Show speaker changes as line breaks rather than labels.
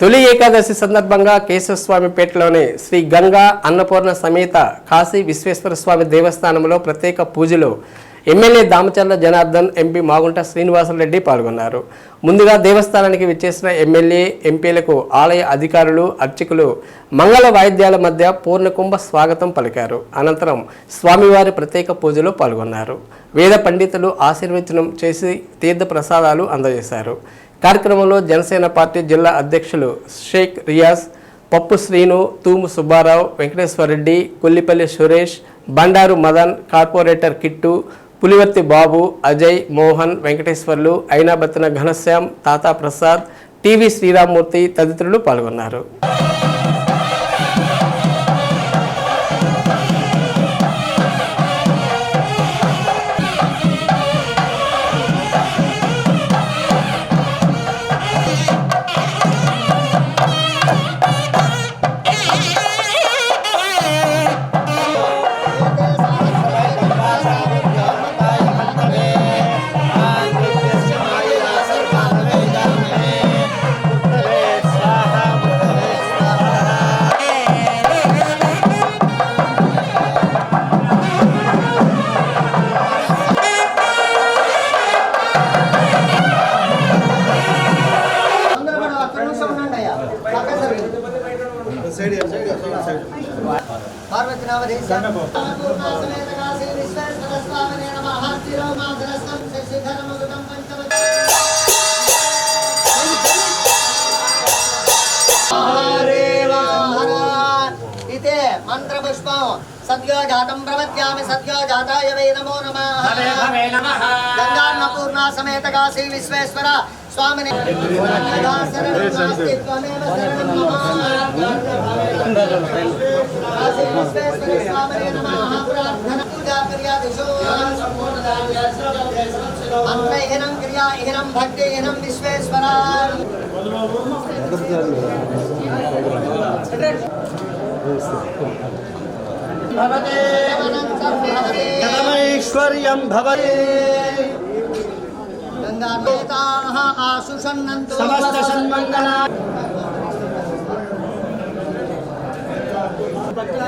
తొలి ఏకాదశి సందర్భంగా కేశవస్వామిపేటలోని శ్రీ గంగా అన్నపూర్ణ సమేత కాశీ విశ్వేశ్వర స్వామి దేవస్థానంలో ప్రత్యేక పూజలు ఎమ్మెల్యే దామచర్ల జనార్దన్ ఎంపీ మాగుంట శ్రీనివాసరెడ్డి పాల్గొన్నారు. ముందుగా దేవస్థానానికి విచ్చేసిన ఎమ్మెల్యే ఎంపీలకు ఆలయ అధికారులు అర్చకులు మంగళ వాయిద్యాల మధ్య పూర్ణకుంభ స్వాగతం పలికారు. అనంతరం స్వామివారి ప్రత్యేక పూజలో పాల్గొన్నారు. వేద పండితులు ఆశీర్వచనం చేసి తీర్థ ప్రసాదాలు అందజేశారు. కార్యక్రమంలో జనసేన పార్టీ జిల్లా అధ్యక్షులు షేక్ రియాజ్ పప్పు శ్రీను తూము సుబ్బారావు వెంకటేశ్వరరెడ్డి కొల్లిపల్లి సురేష్ బండారు మదన్ కార్పొరేటర్ కిట్టు పులివర్తి బాబు అజయ్ మోహన్ వెంకటేశ్వర్లు ఐనాబత్తిన ఘనశ్యామ్ తాతా ప్రసాద్ టీవీ శ్రీరామ్మూర్తి తదితరులు పాల్గొన్నారు.
मंत्रपुष्पं सद्यो जातं प्रवत्यामि सद्यो जाताय वै नमो नमः गङ्गान्नपूर्णा समेत काशी विश्वेश्वर स्वामिने अन्नहिनं क्रिया इहिनं भक्ति इहिनं विश्वेश्वरा भवते
कथमैश्वर्यं भवते
गङ्गाता ఆశుషన్నन्तు
సమస్త సన్మంగళ
భక్తుల